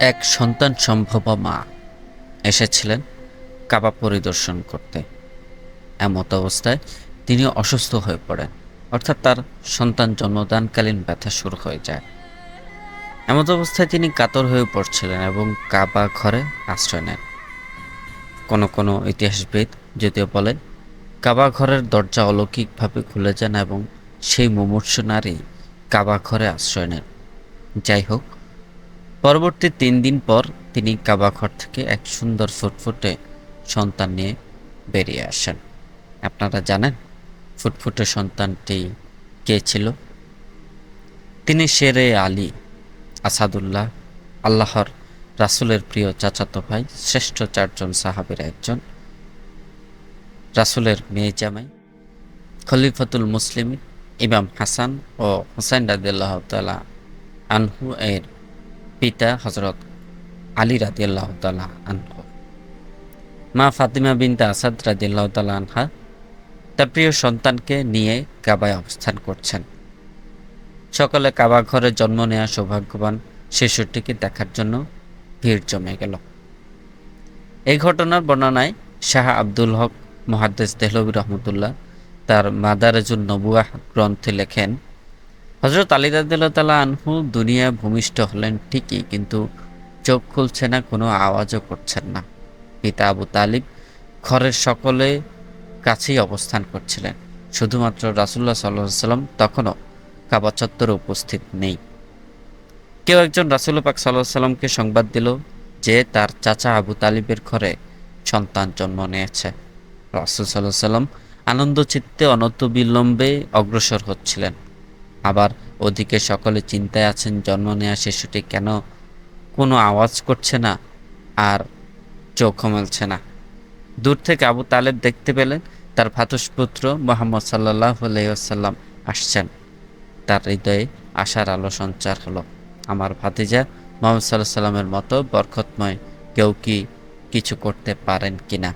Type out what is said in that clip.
এক সন্তান সম্ভব মা এসেছিলেন কাবা পরিদর্শন করতে। এমত অবস্থায় তিনি অসুস্থ হয়ে পড়েন। অর্থাৎ তার সন্তান জন্মদানকালীন ব্যথা শুরু হয়ে যায়। এমত অবস্থায় তিনি কাতর হয়ে পড়ছিলেন এবং কাবা ঘরে আশ্রয় নেন। কোনো কোনো ইতিহাসবিদ যদিও বলে, কাবা ঘরের দরজা অলৌকিকভাবে খুলে যান এবং সেই মুমূর্ষ নারী কাবা ঘরে আশ্রয় নেন। যাই হোক পরবর্তী তিন দিন পর তিনি কাবাঘর থেকে এক সুন্দর ফুটফুটে সন্তান নিয়ে বেরিয়ে আসেন। আপনারা জানেন ফুটফুটে সন্তানটি কে ছিল? তিনি শেরে আলী আসাদুল্লাহ, আল্লাহর রাসূলের প্রিয় চাচাতো ভাই, শ্রেষ্ঠ চারজন সাহাবের একজন, রাসূলের মেয়ে জামাই, খলিফাতুল মুসলিম ইমাম হাসান ও হুসাইন রাদিয়াল্লাহ তাআলা আনহু এর পিতা হজরত আলী রাদিয়াল্লাহ তাআলা আনহু। মা ফাতিমা বিনতে আসাদ রাদিয়াল্লাহ তাআলা আনহা তার প্রিয় সন্তানকে নিয়ে কাবায় অবস্থান করছেন। সকালে কাবা ঘরে জন্ম নেওয়া সৌভাগ্যবান শিশুটিকে দেখার জন্য ভিড় জমে গেল। এই ঘটনার বর্ণনায় শাহ আব্দুল হক, মহাদ্দেস দেহলবী রহমতুল্লাহ তার মাদারেজুল নবুয়াহ গ্রন্থে লেখেন হজরত আলী তালা আনহু দুনিয়া ভূমিষ্ঠ হলেন ঠিকই, কিন্তু চোখ খুলছে না, কোনো আওয়াজও করছেন না। পিতা আবু তালিব ঘরের সকলে কাছেই অবস্থান করছিলেন। শুধুমাত্র রাসুল্লাহ সাল্লাহ সাল্লাম তখনও কাবা চত্বরে উপস্থিত নেই। কেউ একজন রাসুল পাক সাল্লাহ সাল্লামকে সংবাদ দিল যে তার চাচা আবু তালিবের ঘরে সন্তান জন্ম নিয়েছে। রাসুল সাল্লাহ সাল্লাম আনন্দ চিত্তে অনত বিলম্বে অগ্রসর হচ্ছিলেন। আবার ওদিকে সকলে চিন্তায় আছেন, জন্ম নেওয়া শিশুটি কেন কোনো আওয়াজ করছে না আর চোখও মেলছে না। দূর থেকে আবু তালেব দেখতে পেলেন, তার ভাতুষপুত্র মোহাম্মদ সাল্লাহ আলাইসাল্লাম আসছেন। তার হৃদয়ে আশার আলো সঞ্চার হলো। আমার ভাতিজা মোহাম্মদ সাল্লাহ সাল্লামের মতো বরকতময় কেউ কি কিছু করতে পারেন কিনা?